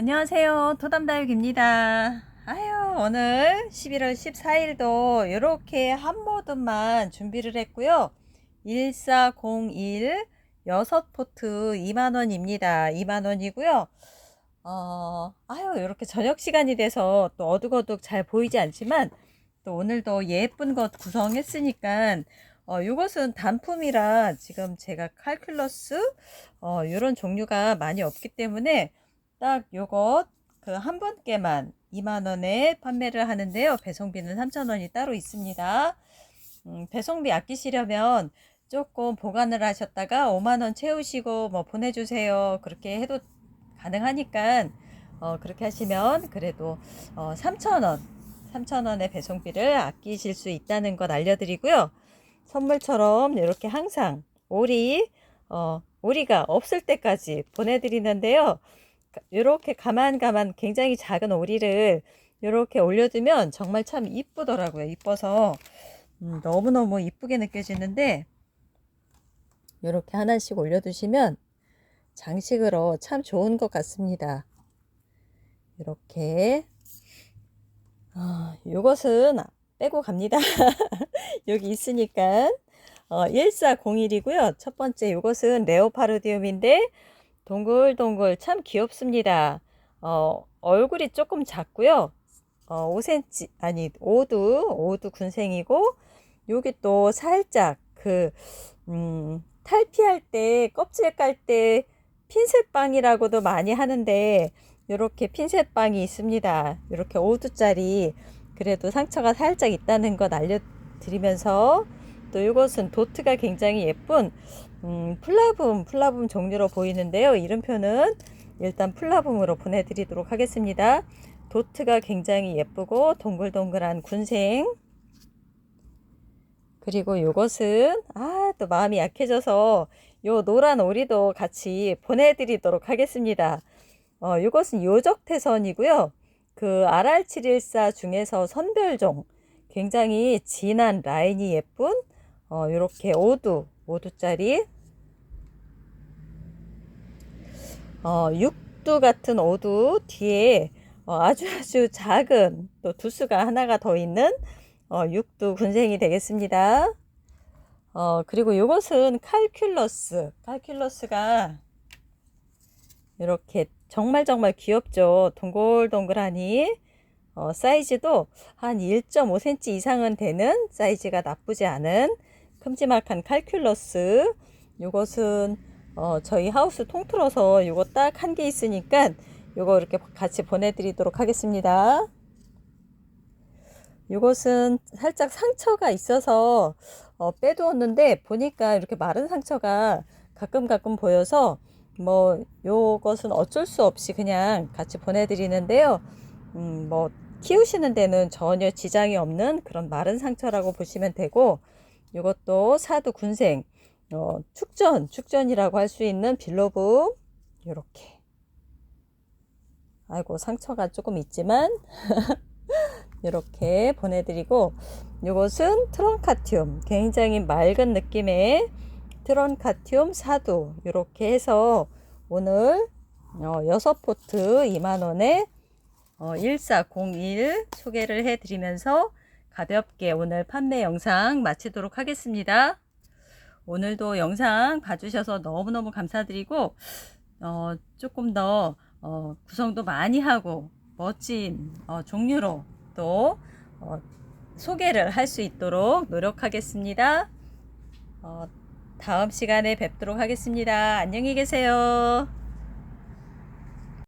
안녕하세요. 토담다육입니다. 아유, 오늘 11월 14일도 이렇게 한 모듬만 준비를 했고요. 1401 6포트 2만원입니다. 2만원이고요. 어, 아유, 이렇게 저녁 시간이 돼서 또 어둑어둑 잘 보이지 않지만 또 오늘도 예쁜 것 구성했으니까 어, 이것은 단품이라 지금 제가 칼큘러스 어, 이런 종류가 많이 없기 때문에 딱 요것 그 한 분께만 2만원에 판매를 하는데요. 배송비는 3,000원이 따로 있습니다. 음, 배송비 아끼시려면 조금 보관을 하셨다가 5만원 채우시고 뭐 보내주세요. 그렇게 해도 가능하니까 어, 그렇게 하시면 그래도 어, 3,000원 3,000원의 배송비를 아끼실 수 있다는 것 알려드리고요. 선물처럼 이렇게 항상 오리 어, 오리가 없을 때까지 보내드리는데요. 이렇게 가만가만 굉장히 작은 오리를 이렇게 올려두면 정말 참 이쁘더라고요. 이뻐서 음, 너무너무 이쁘게 느껴지는데 이렇게 하나씩 올려두시면 장식으로 참 좋은 것 같습니다. 이렇게 아, 이것은 빼고 갑니다. 여기 있으니까 어, 1401이고요. 첫 번째 이것은 레오파르디움인데 동글동글 참 귀엽습니다. 어, 얼굴이 조금 작고요. 어, 5cm 아니 5두 5두 군생이고 여기 또 살짝 그 음, 탈피할 때 껍질 깔 때 핀셋빵이라고도 많이 하는데 이렇게 핀셋빵이 있습니다. 이렇게 5두짜리 그래도 상처가 살짝 있다는 것 알려드리면서 또 이것은 도트가 굉장히 예쁜 음, 플라붐, 플라붐 종류로 보이는데요. 이름표는 일단 플라붐으로 보내드리도록 하겠습니다. 도트가 굉장히 예쁘고 동글동글한 군생. 그리고 이것은 아 또 마음이 약해져서 요 노란 오리도 같이 보내드리도록 하겠습니다. 어, 이것은 요적태선이고요. 그 RR714 중에서 선별종 굉장히 진한 라인이 예쁜 어, 이렇게 5두 5두짜리 어, 6두 같은 5두 뒤에 어, 아주 아주 작은 또 두수가 하나가 더 있는 어, 6두 군생이 되겠습니다. 어, 그리고 이것은 칼큘러스. 칼큘러스가 이렇게 정말 정말 귀엽죠. 동글동글하니 어, 사이즈도 한 1.5cm 이상은 되는 사이즈가 나쁘지 않은 큼지막한 칼큘러스. 이것은 어, 저희 하우스 통틀어서 이거 딱 한 개 있으니까 이거 이렇게 같이 보내드리도록 하겠습니다. 이것은 살짝 상처가 있어서 어, 빼두었는데 보니까 이렇게 마른 상처가 가끔 가끔 보여서 뭐 요것은 어쩔 수 없이 그냥 같이 보내드리는데요. 음, 뭐 키우시는 데는 전혀 지장이 없는 그런 마른 상처라고 보시면 되고 이것도 사두 군생 어, 축전 축전이라고 할 수 있는 빌로브 이렇게. 아이고 상처가 조금 있지만 이렇게 보내드리고 이것은 트론카티움 굉장히 맑은 느낌의 트론카티움 사두 이렇게 해서 오늘 어, 6포트 2만원에 어, 1401 소개를 해드리면서 가볍게 오늘 판매 영상 마치도록 하겠습니다. 오늘도 영상 봐주셔서 너무너무 감사드리고 어, 조금 더 어, 구성도 많이 하고 멋진 어, 종류로 또 어, 소개를 할 수 있도록 노력하겠습니다. 어, 다음 시간에 뵙도록 하겠습니다. 안녕히 계세요.